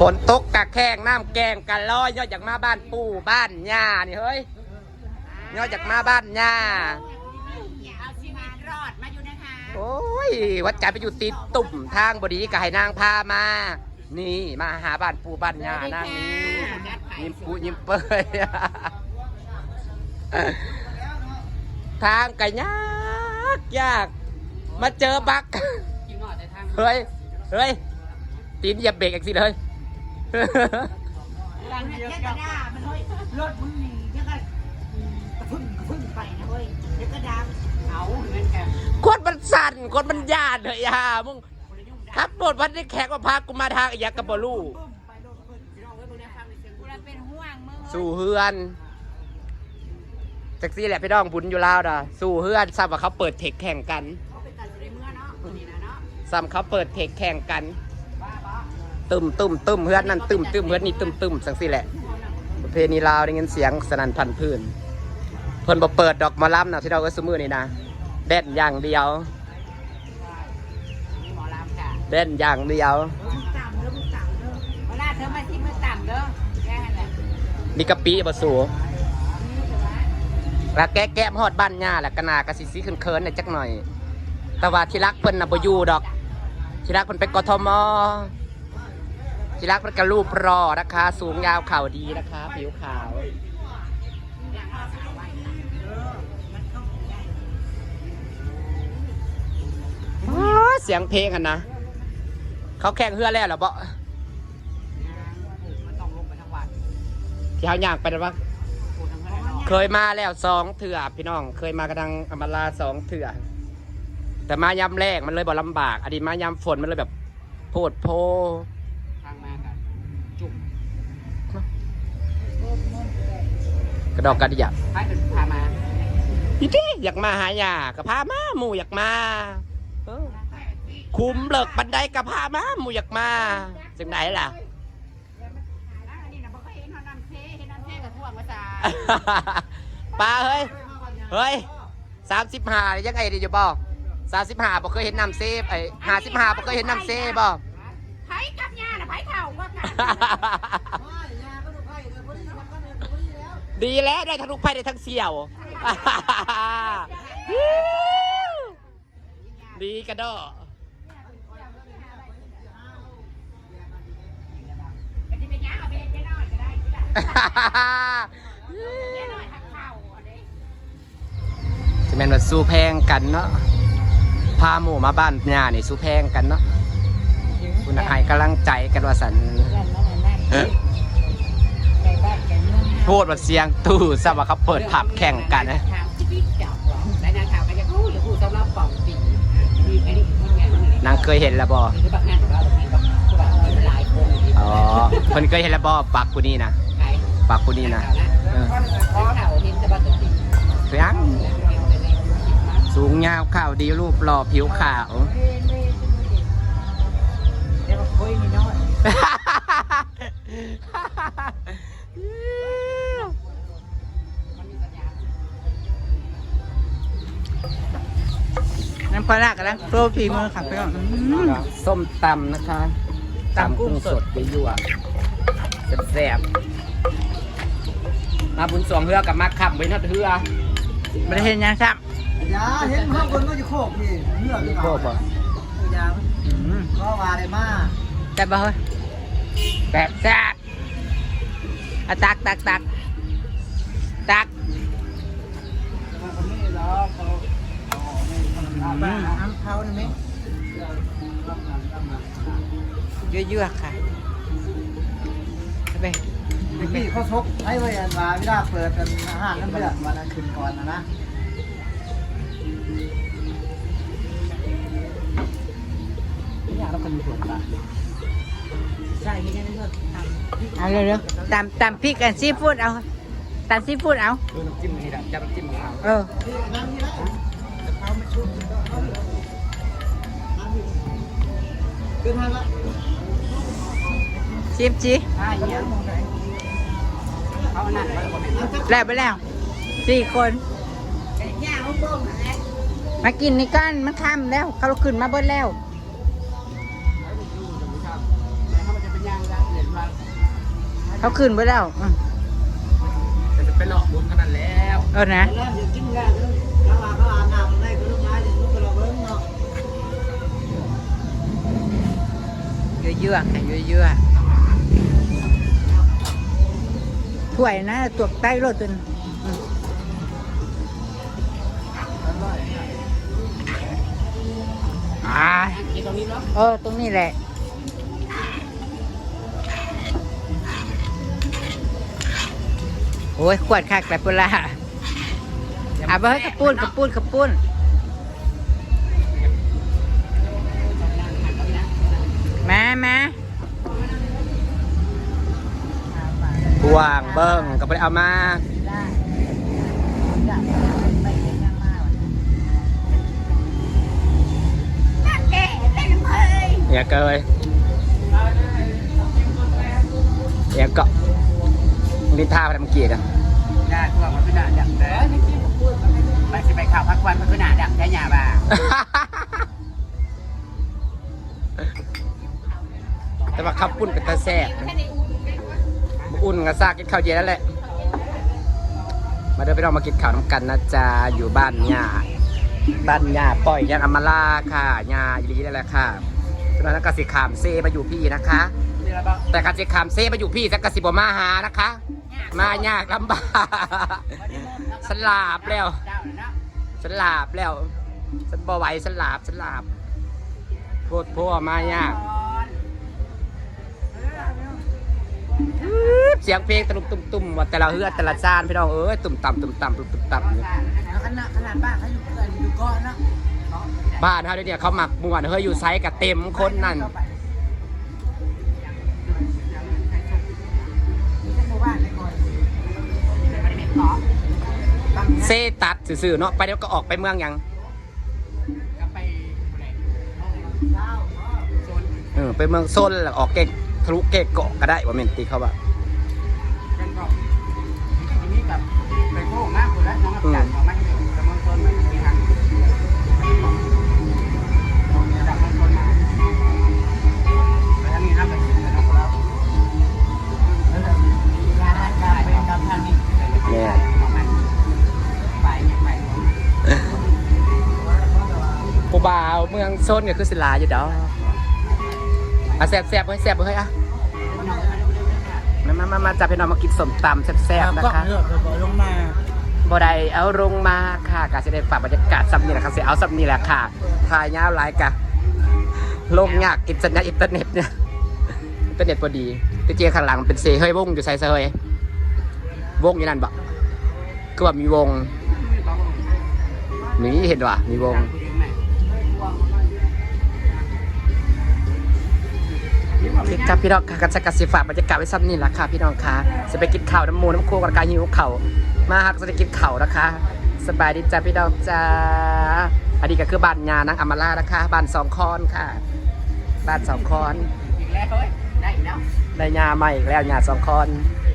ฝนตกกะแข้งน้ำแกงกันลอยยอดจากมาบ้านปู่บ้านย่านี่เฮ้ยยอดจากมาบ้านย่าเอาชีวิตรอดมาอยู่นะคะโอ้ยวัดใจไปอยู่ติดตุ่มทางบดีก็ให้นางพามา นี่มาหาบ้านปู่บ้านย่านางนี้ยิ้มปูยิ้มเปยทางก็ยากยากมาเจอบักกินหน่อยแต่ทางเฮ้ยเฮ้ยตีนเหยียบเบรกอีกสิเลย หลังเนี่ยกระด้ามันเฮ้ยรถมึงหนีเดี๋ยวก็กระพึ่งกระพึ่งไปนะเฮ้ยเดี๋ยวก็ดังเอาเหมือนกันคนมันสั่นคนมันยานเลยอะมึงครับบทวันนี้แขกมาพากูมาทางอีกอยางกับบอลูกูเลยเป็นห่วงมึงสู่เฮือนแท็กซี่แหละพี่น้องบุญอยู่แล้วนะสู่เฮือนซ้ำว่าเขาเปิดเทคแข่งกันเขาเป็นการอยู่ในเมื่อเนาะคนนี้นะเนาะ ซ้ำเขาเปิดเทคแข่งกันบ้าบ้า ตึมตึมตึมเฮือนนั่นตึมตึมเฮือนนี่ตึมตึมสังสี่แหละ ประเพณีลาวได้ยินเสียงสนั่นพันพื้นเพิ่นบ่เปิดดอกมะล้ำนะที่เราก็สมือนี่นะเด่นอย่างเดียวเด่นอย่างเดียวมึงต่ำเด้อมึงต่ำเด้อเวลาเธอมาที่มึงต่ำเด้อแค่นั้นแหละมีกะปิบ่สูแล้วแกะแกะมฮอดบ้านย่าแหล้วก็นากะสิสิเคินๆน่ะจักหน่อย แต่ว่าที่รักเพิ่นน่ะบ่อยู่ดอก ที่รักเพิ่นไปกทม ที่รักเพิ่นก็รูปรอนะคะ สูงยาวเข่าดีนะคะ ผิวขาว เสียงเพลงกันนะ เขาแข่งเฮือแล้วเหรอบ่มันต้องลงไปทาที่เขาย่างไปแล้วะเพื่าเคยมาแล้วสองเถื่อพี่น้อง เคยมากระดังอมาลาสองเถื่อแต่มายำแรกมันเลยบ่ลำบากอันนี้มายำฝนมันเลยแบบโพดโพ ทางมากันจุก กระดอกกระเดียให้เป็นพามาพี่ที่อยากมาหายากับพามาหมู่อยากมาเออคุ้มเลิกบันไดกับพามาหมู่อยากมาจังไหนล่ะ อันนี้นะบ่เคยเห็นเขานำเทเห็นนำเทกับพวกภาษาปลาเฮ้ย เฮ้ยสามสิบห้ายังไงดีอยู่บ่สามสิบห้าบ่เคยเห็นน้ำเซฟไอ้ห้าสิบห้าบ่เคยเห็นน้ำเซบ่ไผ่กับยาน่ะไผ่เท่าว่ากัน ดีแล้วได้ทั้งลูกไผ่ได้ทั้งเสี่ยว ดีกระดดก็จะเป็นยาเอาฮ่าอันนี้จะแม่นว่าสู้แพงกันเนาะ พาหมู่มาบ้านญานี่สู้แพงกันเนาะ คุณนายกำลังใจกันว่าสันกันนั่นนั่นในบ้าน กันนุ่งพูดว่าเสียงตู้ซะว่าเขาเปิดผับแข่งกันนะนางเคยเห็นแล้วบอบักงานของเราตรงนี้กับผู้แบบมีหลายคนอ๋อเพิ่นเคยเห็นแล้วบ่ปักกูนี่นะปักกูนี่นะเออขอข่าวเห็นจะบัตรตียงสูงยาวขาวดีรูปหล่อผิวขาว เดี๋ยวคุยนิดหน่อยน้ำปลาร้ากำลังโปรฟีมือค่ะพี่น้องอืม ส้มตำนะคะตำกุ้งสดยั่วๆแซ่บๆมาบุญสวงเฮือกับมาขับไว้นัดเฮือไม่ได้เห็นยังครับยาเห็นข้างบนก็จะโคกนี่เลือดหรือเปโคล่าบบ่ยาอืมก็ว่าได้มาแต่บ่เฮ้ยแบบแซ่บอะตักตักตักตักคนนี้แล้วเขาเอาไป น้ำเขานี่ไหมยั่วๆค่ะเอาไปพี่เขาชกให้ไว้อันว่าเวลาเปิดเป็นอาหารน้ำเลือดวันนั้นคืนก่อนนะนะอยากเราคนสวนละใช่ที่นี่เลือกทำเอาเร็วๆตำตำพริกกันซีฟู้ดเอาตำซีฟู้ดเอาเออน้ำจิ้มนี่แหละจะน้ำจิ้มเอาเออ คือทางละชิมจีใช่เนี่ยเขานั่นเขาเป็นแล้วไปแล้วสี่คนย่าเขาบ้องอะไรมากินนี่กันมันค่ำแล้วเขาขึ้นมาเบิดแล้วเขาจะเป็นย่างละเรียนเขาขึ้นไปแล้วอืมแต่จะไปหลอกบุญขนาดแล้ว เออนะ เยื่อๆค่ะเยื่อๆถ้วยนะตัวใต้รถจนอืมอ่ากินตรงนี้เนาะเออ ตรงนี้แหละโอ้ยขวดคักแต่ปุระอะไปให้กระปุ้นกระปุ้นกระปุ้น มามาบวางเบิ้งก็ไปเอามาแก่เป็นเฮ้ยอย่าเกยอย่าเกาะนินทาไปทำเกียรติอะญาติพวกมันคือหน้าดักแต่ไปสิไปข่าวพักวันมันคือหน้าดักแค่หยาบ้า ว่าข้าวปุ้นเป็นตาแซ่บนะอุ่นกับซากกินข้าวเย็นแล้วแหละ มาเดินไปลองมากินข้าวน้ำกันนะจ๊ะอยู่บ้านย่าบ้านย่าปล่อยยังอำมาลาค่ะย่าอีหลีนั่นแหละค่ะฉะนั้นกสิขามเซมาอยู่พี่นะคะมีอะไรบ้างแต่กสิขามเซมาอยู่พี่สักกสิบมาหานะคะ มายากลำบากสลาบแล้วเจ้าเนาะสลาบแล้วฉันบ่ไหวสลาบสลาบโพดพ่อมายาก เสียงเพลงตะลุมตุ่มตุ่มว่าแต่ละเฮือแต่ละจานพี่น้องเอ้ยตุ่มต่ำตุ่มต่ำตุ่มตุ่มต่ำขนาดขนาดบ้านเขาอยู่เกินอยู่ก้อนเนาะบ้านเขาเดี๋ยวนี้เขาหมักมวนเฮ้ยอยู่ไซส์กับเต็มคนนั่นเซตัดซื่อเนาะไปเดี๋ยวก็ออกไปเมืองยังไปเมืองโซนแล้วออกเกก ทะลุเกกเกาะก็ได้ว่าเมนตีเขาว่ากันก็ทีนี้กับไปโค้งมากคนละน้องกับจัดของมันอยู่แต่เมืองต้นมันมีทางจากเมืองต้นมาไปทางนี้ครับไปถึงแล้วครับร้านอาหารเป็นกำพันนี่เนี่ยไปเนี่ยไปผู้บ่าวเมืองโซนก็คือศิลาอยู่ดอก อะแซ่บแซ่บเฮ้ยแซ่บเฮ้ยอะมามามามาจับพี่น้องมากินสมตำแซ่บๆนะคะเลือกลงมาบ่ได้เอาลงมาค่ะกาจะได้ฝากบรรยากาศซับนี่แหละค่ะเสียเอาซับนี่แหละค่ะถ่ายยาวหลายกะลงยากกินสัญญาณอินเทอร์เน็ตเนี่ยอินเทอร์เน็ตพอดีแต่เจียข้างหลังเป็นเซเฮ้ยวงอยู่ใส่เซเฮ้ยวงอยู่นั่นบ่ก็ว่ามีวงนี่เห็นว่ะมีวง ครับพี่น้องค่ะกันสกัดสิฝากบรรยากาศไว้ซ้ำนี่แหละค่ะพี่น้องค่ะจะไปกินข้าวน้ำมูน้ำโคกันกายหิวเข่าวมาหักจะได้กินข้าวนะคะ สบายดีจ้าพี่น้องจ้าอันนี้ก็คือบ้านยานางอำมาลานะคะบ้านสองคอนค่ะ บ้านสองคอนอีกแล้วเฮ้ยได้อีกแล้วได้ยาใหม่อีกแล้วยาสองคอนไ